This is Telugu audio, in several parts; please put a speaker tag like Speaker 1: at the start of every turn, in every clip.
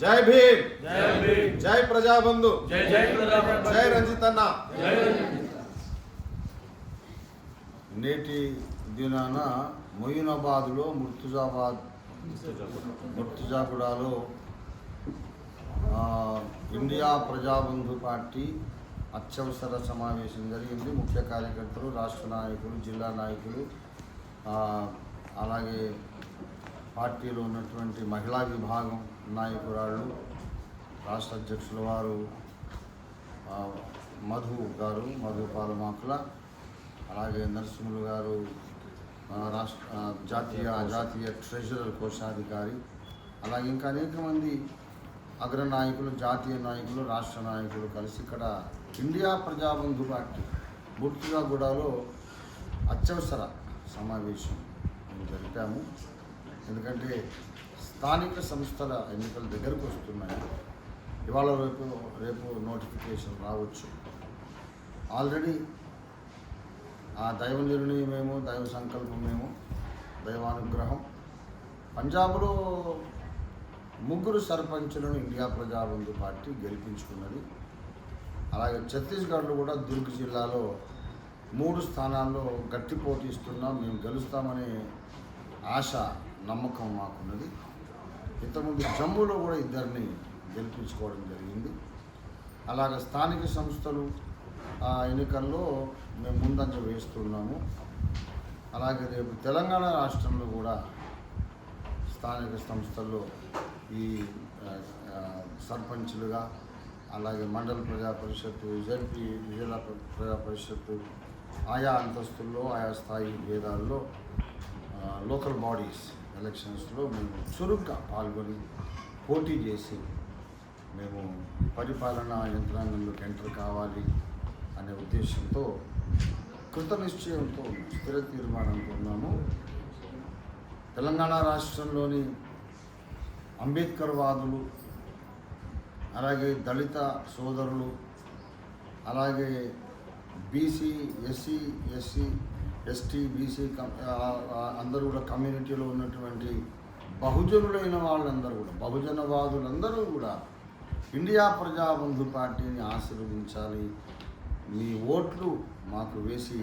Speaker 1: జై భీమ్.
Speaker 2: జై
Speaker 1: ప్రజాబంధు.
Speaker 2: జై
Speaker 1: రంజితన్న.
Speaker 2: జై
Speaker 3: నేటి దినాన మొయినాబాద్లో ముర్తుజాబాద్ ముర్తుజాగూడలో ఇండియా ప్రజాబంధు పార్టీ అత్యవసర సమావేశం జరిగింది. ముఖ్య కార్యకర్తలు రాష్ట్ర నాయకులు జిల్లా నాయకులు అలాగే పార్టీలో ఉన్నటువంటి మహిళా విభాగం నాయకురాళ్ళు రాష్ట్ర అధ్యక్షుల వారు మధు గారు మధు పాలమాకుల అలాగే నరసింహులు గారు రాష్ట్ర జాతీయ జాతీయ ట్రెజరర్ కోశాధికారి అలాగే ఇంకా అనేక మంది అగ్ర నాయకులు జాతీయ నాయకులు రాష్ట్ర నాయకులు కలిసి ఇక్కడ ఇండియా ప్రజాబంధు పార్టీ బుర్తుగాగూడలో అత్యవసర సమావేశం మేము జరిపాము. ఎందుకంటే స్థానిక సంస్థల ఎన్నికలు దగ్గరకు వస్తున్నాయి. ఇవాళ రేపు రేపు నోటిఫికేషన్ రావచ్చు. ఆల్రెడీ ఆ దైవ నిర్ణయమేమో దైవ సంకల్పమేమో దైవానుగ్రహం. పంజాబ్లో ముగ్గురు సర్పంచులను ఇండియా ప్రజాబంధు పార్టీ గెలిపించుకున్నది. అలాగే ఛత్తీస్గఢ్లో కూడా దుర్గ్ జిల్లాలో మూడు స్థానాల్లో గట్టి పోటీ ఇస్తున్నాం మేము గెలుస్తామనే ఆశ నమ్మకం మాకున్నది. ఇంతకుముందు జమ్మూలో కూడా ఇద్దరిని గెలిపించుకోవడం జరిగింది. అలాగే స్థానిక సంస్థలు ఆ ఎన్నికల్లో మేము ముందంజ వేస్తున్నాము. అలాగే రేపు తెలంగాణ రాష్ట్రంలో కూడా స్థానిక సంస్థల్లో ఈ సర్పంచ్లుగా సర్పంచులుగా అలాగే మండల ప్రజా పరిషత్తు జడ్పీ జిల్లా ప్రజా పరిషత్తు ఆయా అంతస్తుల్లో ఆయా స్థాయి భేదాల్లో లోకల్ బాడీస్ ఎలక్షన్స్లో మేము చురుగ్గా పాల్గొని పోటీ చేసి మేము పరిపాలనా యంత్రాంగంలోకి ఎంటర్ కావాలి అనే ఉద్దేశంతో కృత నిశ్చయంతో స్థిర తీర్మానంతో ఉన్నాము. తెలంగాణ రాష్ట్రంలోని అంబేద్కర్ వాదులు అలాగే దళిత సోదరులు అలాగే BC SC SC ST BC అందరూ కూడా కమ్యూనిటీలో ఉన్నటువంటి బహుజనులైన వాళ్ళందరూ కూడా బహుజనవాదులందరూ కూడా ఇండియా ప్రజాబంధు పార్టీని ఆశీర్వదించాలి. మీ ఓట్లు మాకు వేసి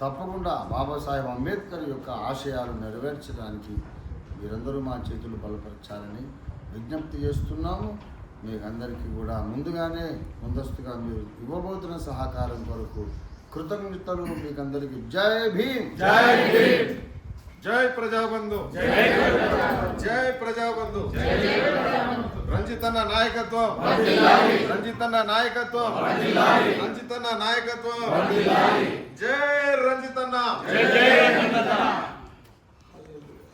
Speaker 3: తప్పకుండా బాబాసాహెబ్ అంబేద్కర్ యొక్క ఆశయాలు నెరవేర్చడానికి మీరందరూ మా చేతులు బలపరచాలని విజ్ఞప్తి చేస్తున్నాము. మీకు అందరికీ కూడా ముందుగానే ముందస్తుగా మీరు ఇవ్వబోతున్న సహకారం కొరకు కృతజ్ఞతలు మీకు అందరికీ జై భీమ్.
Speaker 2: జై భీమ్.
Speaker 1: జై ప్రజాబంధు. జై ప్రజాబంధు. రంజితన్న నాయకత్వం. రంజితన్న నాయకత్వం. రంజితన్న నాయకత్వం. జై రంజితన్న.